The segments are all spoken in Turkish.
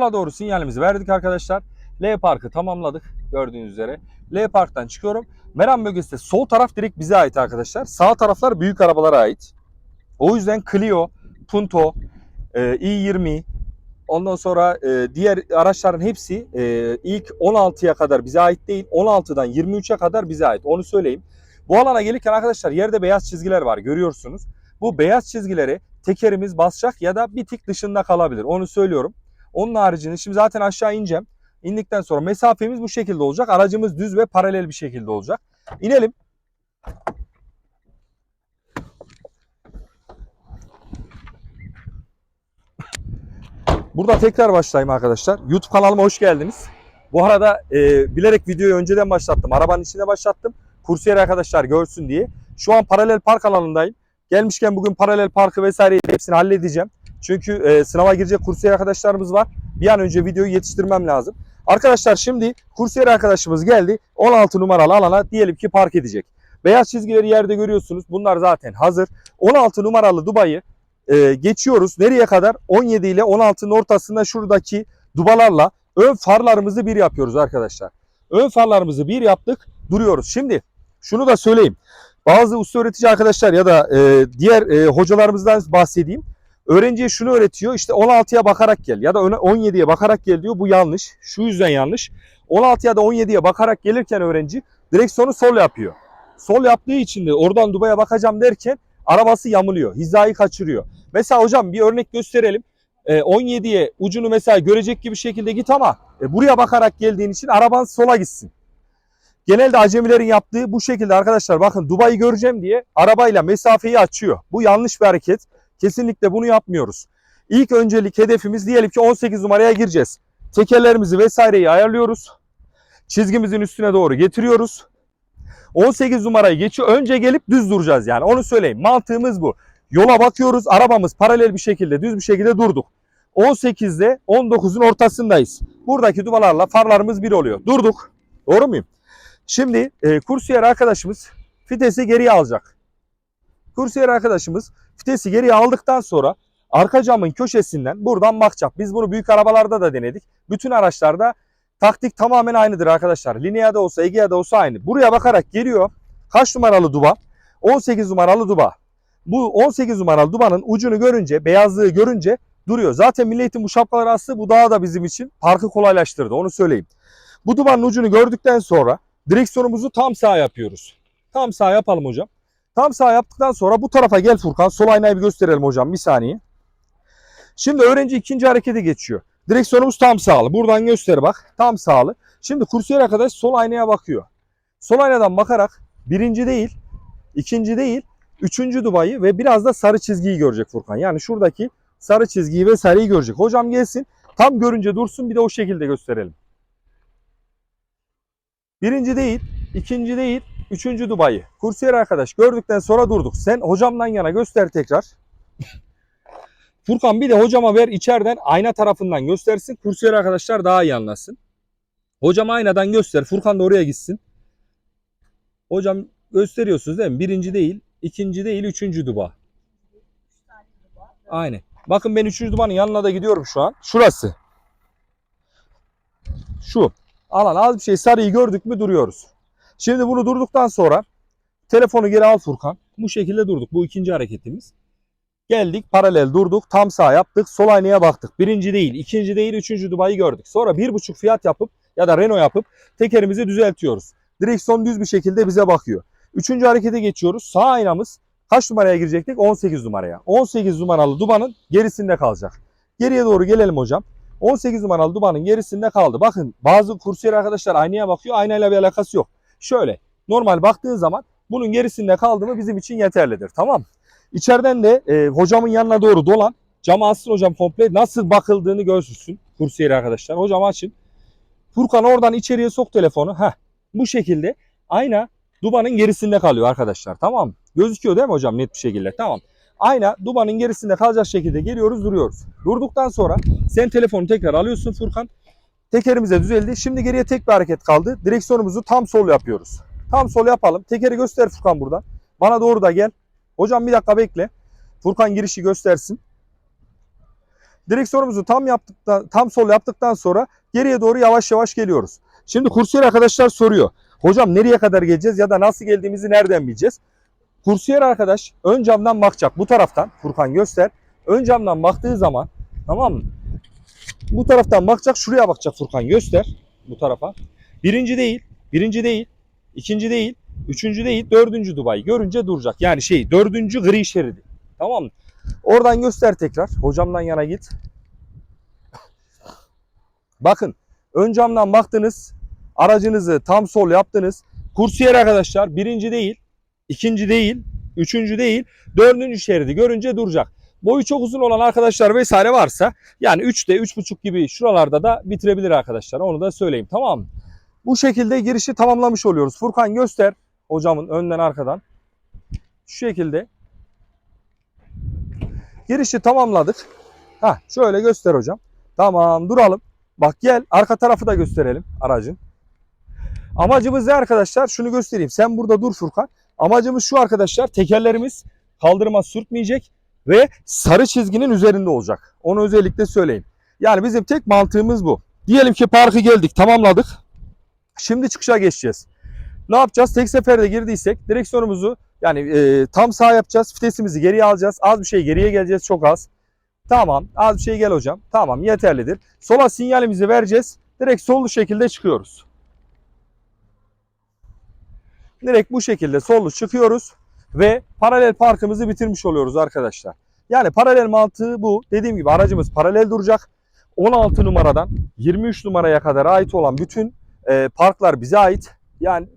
Doğru sinyalimizi verdik arkadaşlar. L Park'ı tamamladık gördüğünüz üzere. L Park'tan çıkıyorum. Meram bölgesi de sol taraf direkt bize ait arkadaşlar. Sağ taraflar büyük arabalara ait. O yüzden Clio, Punto, e, i20, ondan sonra e, diğer araçların hepsi e, ilk 16'ya kadar bize ait değil. 16'dan 23'e kadar bize ait. Onu söyleyeyim. Bu alana gelirken arkadaşlar yerde beyaz çizgiler var görüyorsunuz. Bu beyaz çizgileri tekerimiz basacak ya da bir tık dışında kalabilir. Onu söylüyorum. Onun haricinde şimdi zaten aşağı ineceğim. İndikten sonra mesafemiz bu şekilde olacak. Aracımız düz ve paralel bir şekilde olacak. İnelim. Burada tekrar başlayayım arkadaşlar. YouTube kanalıma hoş geldiniz. Bu arada e, bilerek videoyu önceden başlattım. Arabanın içine başlattım. Kursiyer arkadaşlar görsün diye. Şu an paralel park alanındayım. Gelmişken bugün paralel parkı vesaire hepsini halledeceğim. Çünkü e, sınava girecek kursiyer arkadaşlarımız var. Bir an önce videoyu yetiştirmem lazım. Arkadaşlar şimdi kursiyer arkadaşımız geldi. 16 numaralı alana diyelim ki park edecek. Beyaz çizgileri yerde görüyorsunuz. Bunlar zaten hazır. 16 numaralı Dubai'yi e, geçiyoruz. Nereye kadar? 17 ile 16'nın ortasında şuradaki dubalarla ön farlarımızı bir yapıyoruz arkadaşlar. Ön farlarımızı bir yaptık. Duruyoruz. Şimdi şunu da söyleyeyim. Bazı usta öğretici arkadaşlar ya da e, diğer e, hocalarımızdan bahsedeyim. Öğrenciye şunu öğretiyor. İşte 16'ya bakarak gel ya da 17'ye bakarak gel diyor. Bu yanlış. Şu yüzden yanlış. 16 ya da 17'ye bakarak gelirken öğrenci direksiyonu sol yapıyor. Sol yaptığı için de oradan Dubai'ye bakacağım derken arabası yamuluyor. Hizayı kaçırıyor. Mesela hocam bir örnek gösterelim. E, 17'ye ucunu mesela görecek gibi şekilde git ama e, buraya bakarak geldiğin için araban sola gitsin. Genelde acemilerin yaptığı bu şekilde arkadaşlar bakın Dubai'yi göreceğim diye arabayla mesafeyi açıyor. Bu yanlış bir hareket. Kesinlikle bunu yapmıyoruz. İlk öncelik hedefimiz diyelim ki 18 numaraya gireceğiz. Tekerlerimizi vesaireyi ayarlıyoruz. Çizgimizin üstüne doğru getiriyoruz. 18 numarayı geçiyor. Önce gelip düz duracağız yani. Onu söyleyeyim. Mantığımız bu. Yola bakıyoruz. Arabamız paralel bir şekilde, düz bir şekilde durduk. 18'de 19'un ortasındayız. Buradaki duvalarla farlarımız bir oluyor. Durduk. Doğru muyum? Şimdi e, kursiyer arkadaşımız vitesi geriye alacak. Kursiyer arkadaşımız vitesi geriye aldıktan sonra arka camın köşesinden buradan bakacak. Biz bunu büyük arabalarda da denedik. Bütün araçlarda taktik tamamen aynıdır arkadaşlar. Linea'da olsa Egea'da olsa aynı. Buraya bakarak geliyor. Kaç numaralı duba? 18 numaralı duba. Bu 18 numaralı dubanın ucunu görünce, beyazlığı görünce duruyor. Zaten Milli bu şapkalar aslı bu daha da bizim için parkı kolaylaştırdı. Onu söyleyeyim. Bu dubanın ucunu gördükten sonra direksiyonumuzu tam sağ yapıyoruz. Tam sağ yapalım hocam. Tam sağ yaptıktan sonra bu tarafa gel Furkan. Sol aynayı bir gösterelim hocam bir saniye. Şimdi öğrenci ikinci harekete geçiyor. Direksiyonumuz tam sağlı. Buradan göster bak. Tam sağlı. Şimdi kursiyer arkadaş sol aynaya bakıyor. Sol aynadan bakarak birinci değil, ikinci değil, üçüncü Dubai'yi ve biraz da sarı çizgiyi görecek Furkan. Yani şuradaki sarı çizgiyi vesaireyi görecek. Hocam gelsin. Tam görünce dursun bir de o şekilde gösterelim. Birinci değil, ikinci değil, üçüncü Dubai'yi. Kursiyer arkadaş gördükten sonra durduk. Sen hocamdan yana göster tekrar. Furkan bir de hocama ver içeriden ayna tarafından göstersin. Kursiyer arkadaşlar daha iyi anlasın. Hocam aynadan göster. Furkan da oraya gitsin. Hocam gösteriyorsunuz değil mi? Birinci değil, ikinci değil, üçüncü duba. Aynen. Bakın ben üçüncü dubanın yanına da gidiyorum şu an. Şurası. Şu. Alan az bir şey sarıyı gördük mü duruyoruz. Şimdi bunu durduktan sonra telefonu geri al Furkan. Bu şekilde durduk. Bu ikinci hareketimiz. Geldik paralel durduk. Tam sağ yaptık. Sol aynaya baktık. Birinci değil, ikinci değil, üçüncü Dubai'yi gördük. Sonra bir buçuk fiyat yapıp ya da Renault yapıp tekerimizi düzeltiyoruz. Direksiyon düz bir şekilde bize bakıyor. Üçüncü harekete geçiyoruz. Sağ aynamız kaç numaraya girecektik? 18 numaraya. 18 numaralı Duba'nın gerisinde kalacak. Geriye doğru gelelim hocam. 18 numaralı Duba'nın gerisinde kaldı. Bakın bazı kursiyer arkadaşlar aynaya bakıyor. Aynayla bir alakası yok. Şöyle normal baktığın zaman bunun gerisinde kaldı mı bizim için yeterlidir. Tamam İçeriden de e, hocamın yanına doğru dolan. Camı açsın hocam komple. Nasıl bakıldığını görsün kursiyer arkadaşlar. Hocam açın. Furkan oradan içeriye sok telefonu. Heh, bu şekilde ayna dubanın gerisinde kalıyor arkadaşlar. Tamam? Gözüküyor değil mi hocam net bir şekilde? Tamam. Ayna dubanın gerisinde kalacak şekilde geliyoruz duruyoruz. Durduktan sonra sen telefonu tekrar alıyorsun Furkan. Tekerimize düzeldi. Şimdi geriye tek bir hareket kaldı. Direksiyonumuzu tam sol yapıyoruz. Tam sol yapalım. Tekeri göster Furkan buradan. Bana doğru da gel. Hocam bir dakika bekle. Furkan girişi göstersin. Direksiyonumuzu tam yaptıktan tam sol yaptıktan sonra geriye doğru yavaş yavaş geliyoruz. Şimdi kursiyer arkadaşlar soruyor. Hocam nereye kadar geleceğiz ya da nasıl geldiğimizi nereden bileceğiz? Kursiyer arkadaş ön camdan bakacak bu taraftan. Furkan göster. Ön camdan baktığı zaman tamam mı? Bu taraftan bakacak şuraya bakacak Furkan göster bu tarafa. Birinci değil, birinci değil, ikinci değil, üçüncü değil, dördüncü Dubai görünce duracak. Yani şey dördüncü gri şeridi. Tamam mı? Oradan göster tekrar. Hocamdan yana git. Bakın ön camdan baktınız. Aracınızı tam sol yaptınız. Kursiyer arkadaşlar birinci değil, ikinci değil, üçüncü değil, dördüncü şeridi görünce duracak. Boyu çok uzun olan arkadaşlar vesaire varsa yani 3'te 3.5 gibi şuralarda da bitirebilir arkadaşlar. Onu da söyleyeyim tamam mı? Bu şekilde girişi tamamlamış oluyoruz. Furkan göster hocamın önden arkadan. Şu şekilde. Girişi tamamladık. Ha şöyle göster hocam. Tamam duralım. Bak gel arka tarafı da gösterelim aracın. Amacımız ne arkadaşlar? Şunu göstereyim. Sen burada dur Furkan. Amacımız şu arkadaşlar. Tekerlerimiz kaldırıma sürtmeyecek ve sarı çizginin üzerinde olacak. Onu özellikle söyleyeyim. Yani bizim tek mantığımız bu. Diyelim ki parkı geldik, tamamladık. Şimdi çıkışa geçeceğiz. Ne yapacağız? Tek seferde girdiysek direksiyonumuzu yani e, tam sağ yapacağız. Vitesimizi geriye alacağız. Az bir şey geriye geleceğiz. Çok az. Tamam. Az bir şey gel hocam. Tamam yeterlidir. Sola sinyalimizi vereceğiz. Direkt sollu şekilde çıkıyoruz. Direkt bu şekilde sollu çıkıyoruz ve paralel parkımızı bitirmiş oluyoruz arkadaşlar. Yani paralel mantığı bu. Dediğim gibi aracımız paralel duracak. 16 numaradan 23 numaraya kadar ait olan bütün e, parklar bize ait. Yani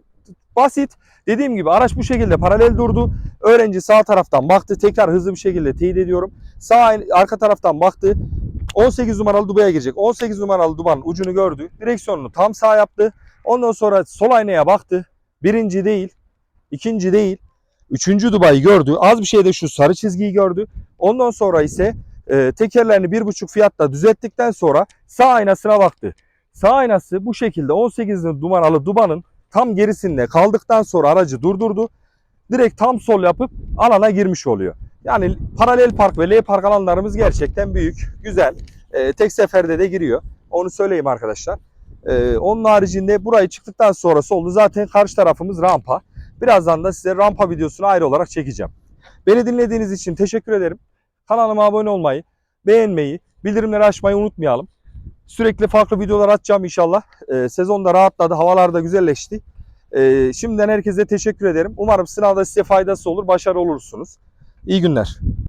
basit. Dediğim gibi araç bu şekilde paralel durdu. Öğrenci sağ taraftan baktı. Tekrar hızlı bir şekilde teyit ediyorum. Sağ arka taraftan baktı. 18 numaralı dubaya girecek. 18 numaralı dubanın ucunu gördü. Direksiyonunu tam sağ yaptı. Ondan sonra sol aynaya baktı. Birinci değil, ikinci değil, üçüncü Dubai'yi gördü. Az bir şeyde şu sarı çizgiyi gördü. Ondan sonra ise e, tekerlerini bir buçuk fiyatla düzelttikten sonra sağ aynasına baktı. Sağ aynası bu şekilde 18 numaralı Duba'nın tam gerisinde kaldıktan sonra aracı durdurdu. Direkt tam sol yapıp alana girmiş oluyor. Yani paralel park ve L park alanlarımız gerçekten büyük, güzel. E, tek seferde de giriyor. Onu söyleyeyim arkadaşlar. Ee, onun haricinde burayı çıktıktan sonra soldu zaten karşı tarafımız rampa. Birazdan da size rampa videosunu ayrı olarak çekeceğim. Beni dinlediğiniz için teşekkür ederim. Kanalıma abone olmayı, beğenmeyi, bildirimleri açmayı unutmayalım. Sürekli farklı videolar atacağım inşallah. Ee, sezon da rahatladı, havalar da güzelleşti. Ee, şimdiden herkese teşekkür ederim. Umarım sınavda size faydası olur, başarılı olursunuz. İyi günler.